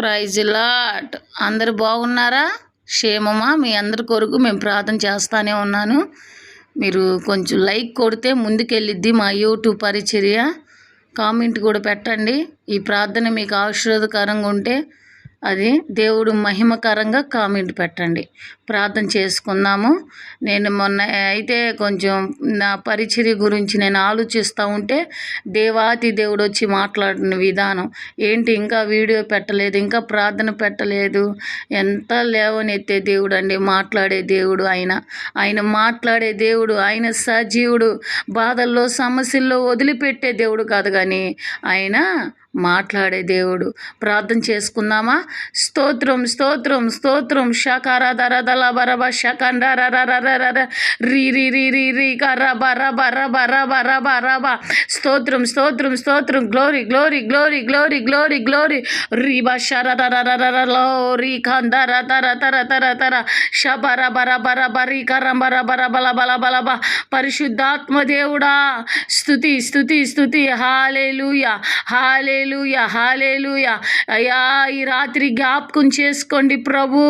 Praise lot. అందరు బాగున్నారా? క్షేమమా? మీ అందరి కొరకు మేము ప్రార్థన చేస్తానే ఉన్నాను. మీరు కొంచెం లైక్ కొడితే ముందుకెళ్ళిద్ది మా యూట్యూబ్ పరిచర్య. కామెంట్ కూడా పెట్టండి. ఈ ప్రార్థన మీకు ఆశీర్వాదకరంగా ఉంటే అది దేవుడు మహిమకరంగా కామెంట్ పెట్టండి. ప్రార్థన చేసుకుందాము. నేను మొన్న అయితే కొంచెం నా పరిచర్య గురించి నేను ఆలోచిస్తూ ఉంటే దేవాతి దేవుడు వచ్చి మాట్లాడిన విధానం ఏంటి ఇంకా వీడియో పెట్టలేదు ఇంకా ప్రార్థన పెట్టలేదు ఎంత లేవనెత్తే దేవుడు అండి మాట్లాడే దేవుడు ఆయన. ఆయన మాట్లాడే దేవుడు ఆయన సజీవుడు బాధల్లో సమస్యల్లో వదిలిపెట్టే దేవుడు కాదు కానీ ఆయన మాట్లాడే దేవుడు. ప్రార్థన చేసుకుందామా? స్తోత్రం స్తోత్రం స్తోత్రం. షకారదరదల బరబ షకండరరరరర రీ రీ రీ రీ రీ కర బర బర బర బర బర స్తోత్రం స్తోత్రం స్తోత్రం. Glory glory glory glory glory glory. రీ బ లో రీ కందర తర తర తర తర షబర బర బర బరి కర బర బర బల బల బల బ పరిశుద్ధాత్మ దేవుడా స్తుతి స్తుతి. స్తుతి హాలే హాలేలుయ హాలేలుయ అయ్యా ఈ రాత్రి జ్ఞాపకం చేసుకోండి ప్రభు.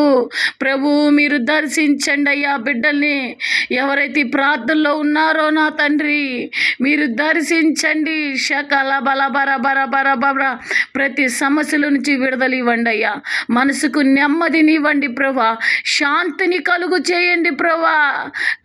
ప్రభు మీరు దర్శించండి అయ్యా బిడ్డల్ని. ఎవరైతే ప్రార్థనలో ఉన్నారో నా తండ్రి మీరు దర్శించండి. శకల బల బర బర బర బర. ప్రతి సమస్యల నుంచి విడుదల ఇవ్వండి అయ్యా. మనసుకు నెమ్మదినివ్వండి ప్రభా. శాంతిని కలుగు చేయండి ప్రభా.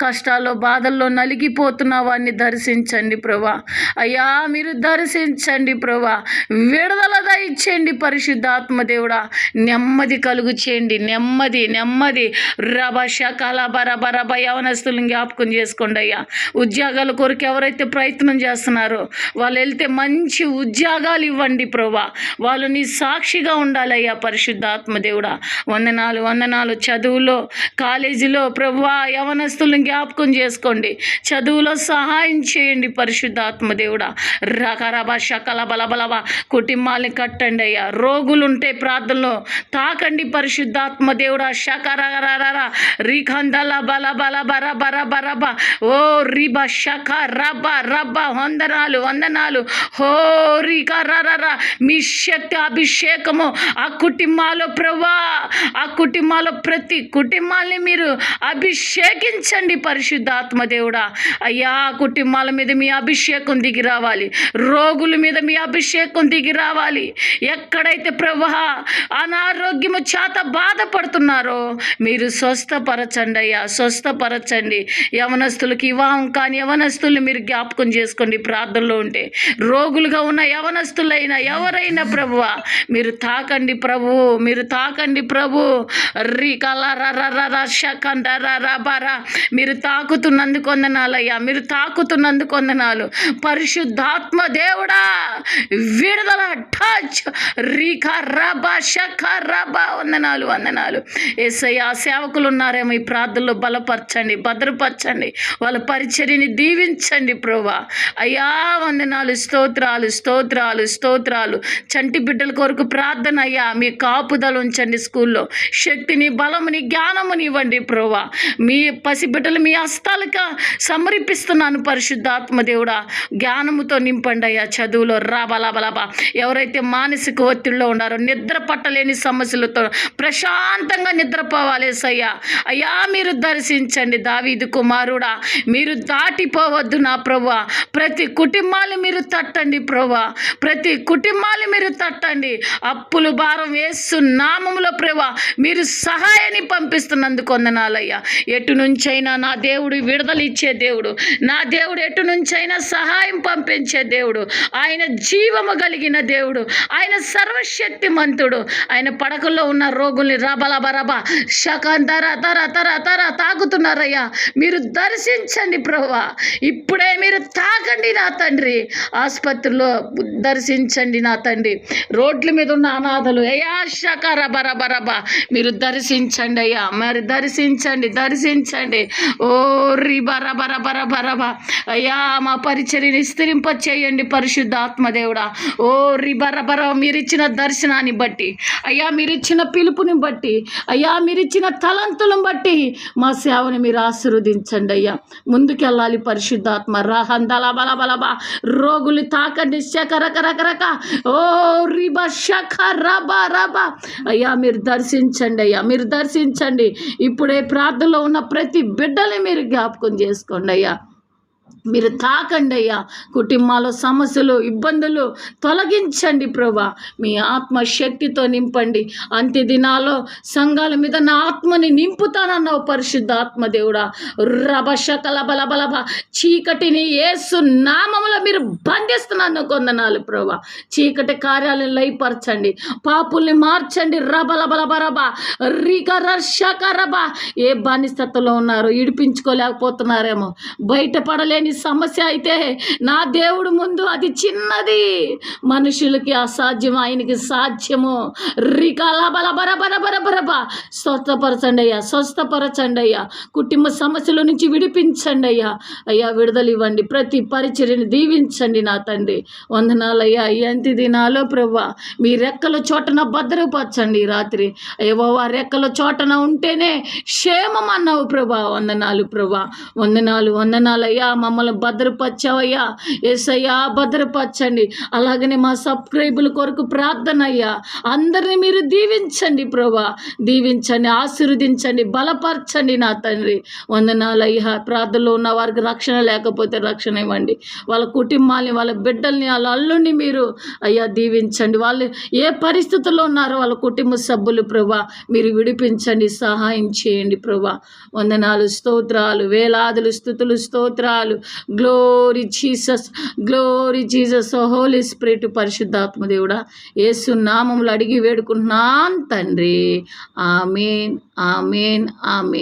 కష్టాల్లో బాధల్లో నలిగిపోతున్న వాడిని దర్శించండి ప్రభా. అయ్యా మీరు దర్శించండి ప్రభా. విడుదల దయచేయండి పరిశుద్ధాత్మ దేవుడా. నెమ్మది కలుగు చేయండి. నెమ్మది నెమ్మది. రభ శకల బరబ రభ యవనస్తులను జ్ఞాపకం చేసుకోండి అయ్యా. ఉద్యోగాల కొరకు ఎవరైతే ప్రయత్నం చేస్తున్నారో వాళ్ళు వెళ్తే మంచి ఉద్యోగాలు ఇవ్వండి ప్రభా. వాళ్ళు నీ సాక్షిగా ఉండాలయ్యా పరిశుద్ధాత్మ దేవుడా. వందనాలు వందనాలు. చదువులో కాలేజీలో ప్రభా యవనస్తులను జ్ఞాపకం చేసుకోండి. చదువులో సహాయం చేయండి పరిశుద్ధాత్మ దేవుడా. రకరభ శకల బలబలబ కుటుంబాలని కట్టండి అయ్యా రోగులుంటే ప్రార్థనలో తాకండి పరిశుద్ధాత్మ దేవుడా. శకరరర రిఖందల బల బల బర బర బర బ. ఓ రిబ శక రబ్బ రబ్బ వందనాలు వందనాలు. హో రిక రారా మీ శక్తి అభిషేకము. ఆ కుటుంబాలు ప్రభా ఆ కుటుంబాలో ప్రతి కుటుంబాల్ని మీరు అభిషేకించండి పరిశుద్ధాత్మ దేవుడా. అయ్యా కుటుంబాల మీద మీ అభిషేకం దిగి రావాలి. రోగుల మీద మీ అభిషేకం దిగి రావాలి. ఎక్కడైతే ప్రభా అనారోగ్యము చేత బాధపడుతున్నారో మీరు స్వస్థపరచండి అయ్యా స్వస్థపరచండి. యవనస్తులకి వివాహం కాని యవనస్తుల్ని మీరు జ్ఞాపకం చేసుకోండి ప్రార్థనలో ఉంటే. రోగులుగా ఉన్న యవనస్తులైనా ఎవరైనా ప్రభు మీరు తాకండి ప్రభు మీరు తాకండి ప్రభు. రీ కలరా మీరు తాకుతున్నందుకు వందనాలయ్యా మీరు తాకుతున్నందుకు వందనాలు. పరిశుద్ధాత్మ దేవుడా! విడుదల టచ్ రీక రబ షక రబ. వందనాలు వందనాలు. ఏసయ్య సేవకులు ఉన్నారేమో ఈ ప్రార్థనలో బలపరచండి భద్రపరచండి. వాళ్ళ పరిచర్యని దీవించండి ప్రభా అయ్యా వందనాలు స్తోత్రాలు స్తోత్రాలు స్తోత్రాలు. చంటి బిడ్డల కొరకు ప్రార్థన అయ్యా. మీ కాపుదల ఉంచండి స్కూల్లో. శక్తిని బలముని జ్ఞానముని ఇవ్వండి ప్రభా మీ పసిబిడ్డలు మీ హస్తాలుగా సమర్పిస్తున్నాను పరిశుద్ధాత్మ దేవుడా. జ్ఞానముతో నింపండి అయ్యా. చదువులో రాబలాబలాబా ఎవరైతే మానసిక ఒత్తిడిలో ఉన్నారో నిద్ర పట్టలేని సమస్యలతో ప్రశాంతంగా నిద్రపోవాలి సయ్యా అయ్యా మీరు దర్శించండి దావీదు కుమారుడా. మీరు దాటిపోవద్దు నా ప్రభు ప్రతి కుటుంబాలు మీరు తట్టండి ప్రభా ప్రతి కుటుంబాలు మీరు తట్టండి. అప్పులు భారం వేస్తు నామములో ప్రభా మీరు సహాయాన్ని పంపిస్తున్నందుకు వందనాలయ్యా. ఎటు నుంచైనా నా దేవుడు విడుదల ఇచ్చే దేవుడు. నా దేవుడు ఎటు నుంచైనా సహాయం పంపించే దేవుడు. ఆయన జీవము కలిగిన దేవుడు. ఆయన సర్వశక్తిమంతుడు. ఆయన పడకల్లో ఉన్న రోగుల్ని రబలబరబ శకం తర తర తర తర తాకుతున్నారయ్యా మీరు దర్శించండి ప్రభా ఇప్పుడే మీరు తాకండి నా తండ్రి. ఆసుపత్రిలో దర్శించండి నా తండ్రి. రోడ్ల మీద ఉన్న అనాథలు అయ్యా శకర బరబరబ మీరు దర్శించండి అయ్యా. మరి దర్శించండి దర్శించండి. ఓ రి బర బర బర బరబ అయ్యా మా పరిచర్ని విస్తరింప చేయండి పరిశుద్ధాత్మ దేవుడా? ఓ ఓ రిబరబర మీరిచ్చిన దర్శనాన్ని బట్టి అయ్యా మీరిచ్చిన పిలుపుని బట్టి అయ్యా మీరిచ్చిన తలంతులను బట్టి మా సేవని మీరు ఆశీర్వదించండి అయ్యా. ముందుకెళ్ళాలి పరిశుద్ధాత్మ. రాహందల బల బలబా రోగులు తాకండి శక రక రక రక ఓ రిబ శఖ రబ రబ అయ్యా మీరు దర్శించండి అయ్యా మీరు దర్శించండి. ఇప్పుడే ప్రార్థనలో ఉన్న ప్రతి బిడ్డని మీరు జ్ఞాపకం చేసుకోండి అయ్యా. మీరు తాకండి అయ్యా కుటుంబాల సమస్యలు ఇబ్బందులు తొలగించండి ప్రభా. మీ ఆత్మ శక్తితో నింపండి. అంత్య దినాల్లో సంఘాల మీద నా ఆత్మని నింపుతానన్నావు పరిశుద్ధ ఆత్మదేవుడా రభష రభశకల చీకటిని ఏసు నామములో మీరు బంధిస్తున్నాను కొందనాలు ప్రభా. చీకటి కార్యాలను లయపరచండి. పాపుల్ని మార్చండి. రబల బలబరబ రిగరషకరబ ఏ బానిసత్వంలో ఉన్నారు ఇడిపించుకోలేకపోతున్నారేమో. లేని సమస్య అయితే నా దేవుడు ముందు అది చిన్నది. మనుషులకి అసాధ్యం ఆయనకి సాధ్యము. రికాల బల బర బర బర బర స్వస్థపరచండి అయ్యా స్వస్థపరచండి అయ్యా. కుటుంబ సమస్యల నుంచి విడిపించండి అయ్యా. అయ్యా విడుదల ఇవ్వండి. ప్రతి పరిచర్యని దీవించండి నా తండ్రి. వందనాలయ్యా ఎంతి దినాలో ప్రభా మీ రెక్కల చోటన భద్రపరచండి రాత్రి. అయ్యో ఆ రెక్కల చోటన ఉంటేనే క్షేమం అన్నావు ప్రభా వందనాలు ప్రభా వందనాలు వందనాలయ్యా. మమ్మల్ని భద్రపరచావయ్యా. ఏసయ్యా భద్రపరచండి. అలాగనే మా సబ్స్క్రైబుల కొరకు ప్రార్థన అయ్యా. అందరిని మీరు దీవించండి ప్రభా. దీవించండి ఆశీర్వదించండి బలపరచండి నా తండ్రి. వందనాలయ్యా. ప్రార్థనలో ఉన్న వారికి రక్షణ లేకపోతే రక్షణ ఇవ్వండి. వాళ్ళ కుటుంబాన్ని వాళ్ళ బిడ్డల్ని వాళ్ళ అల్లుని మీరు అయ్యా దీవించండి. వాళ్ళు ఏ పరిస్థితుల్లో ఉన్నారో వాళ్ళ కుటుంబ సభ్యులు ప్రభా మీరు విడిపించండి సహాయం చేయండి ప్రభా. వందనాలు స్తోత్రాలు వేలాదులు స్థుతులు స్తోత్రాలు. Glory Jesus glory Jesus holy spirit పరిశుద్ధాత్మ దేవుడా యేసు నామములు అడిగి వేడుకుంటున్నాను తండ్రి. Amen amen amen.